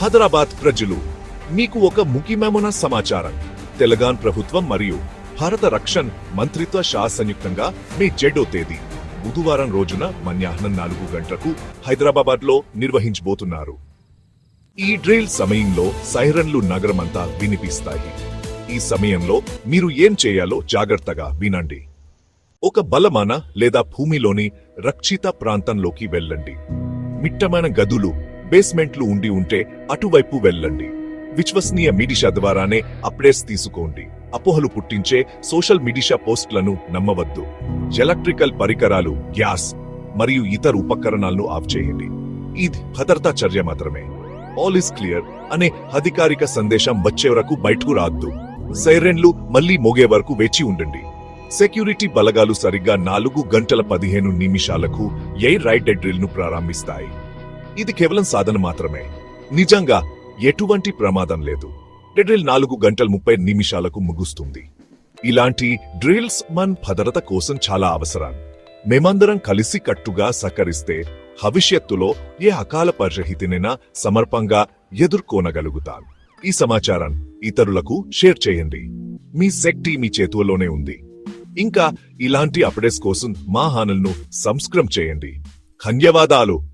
హైదరాబాద్ ప్రజలు. మీకు ఒక ముఖ్యమైన సమాచారం. తెలంగాణ ప్రభుత్వం మరియు భారత రక్షణ మంత్రిత్వ శాఖ సంయుక్తంగా మే జెడో తేదీ బుధవారం రోజున మధ్యాహ్నం నాలుగు గంటలకు హైదరాబాద్లో నిర్వహించబోతున్నారు. ఈ డ్రిల్ సమయంలో సైరన్లు నగరమంతా వినిపిస్తాయి. ఈ సమయంలో మీరు ఏం చేయాలో జాగ్రత్తగా వినండి. ఒక బలమాన లేదా భూమిలోని రక్షిత ప్రాంతంలోకి వెళ్ళండి. మిట్టమైన గదులు బేస్మెంట్లు ఉండి ఉంటే అటువైపు వెళ్ళండి. విశ్వసనీయ మీడిషా ద్వారానే అప్డేట్స్ తీసుకోండి. అపోహలు పుట్టించే సోషల్ మీడిషా పోస్టులను నమ్మవద్దు. ఎలక్ట్రికల్ పరికరాలు గ్యాస్ మరియు ఇతర ఉపకరణాలను ఆఫ్ చేయండి. ఇది భద్రతా చర్య మాత్రమే. ఆల్ ఇస్ క్లియర్ అనే అధికారిక సందేశం వచ్చే వరకు బయటకు రాద్దు సైరెన్లు మళ్ళీ మోగే వరకు వేచి ఉండండి. సెక్యూరిటీ బలగాలు సరిగ్గా నాలుగు గంటల పదిహేను నిమిషాలకు ఎయిర్ రైడ్ డ్రిల్ను ప్రారంభిస్తాయి. ఇది కేవలం సాధన మాత్రమే. నిజంగా ఎటువంటి ప్రమాదం లేదు. డ్రిల్ నాలుగు గంటల ముప్పై నిమిషాలకు ముగుస్తుంది. ఇలాంటి డ్రిల్స్ మన భద్రత కోసం చాలా అవసరం. మేమందరం కలిసి కట్టుగా సహకరిస్తే భవిష్యత్తులో ఏ అకాల పరిరహితినైనా సమర్పంగా ఎదుర్కోనగలుగుతాం. ఈ సమాచారం ఇతరులకు షేర్ చేయండి. మీ శక్తి మీ చేతుల్లోనే ఉంది. ఇంకా ఇలాంటి అప్డేట్స్ కోసం మా హానల్ను సబ్స్క్రైబ్ చేయండి. ధన్యవాదాలు.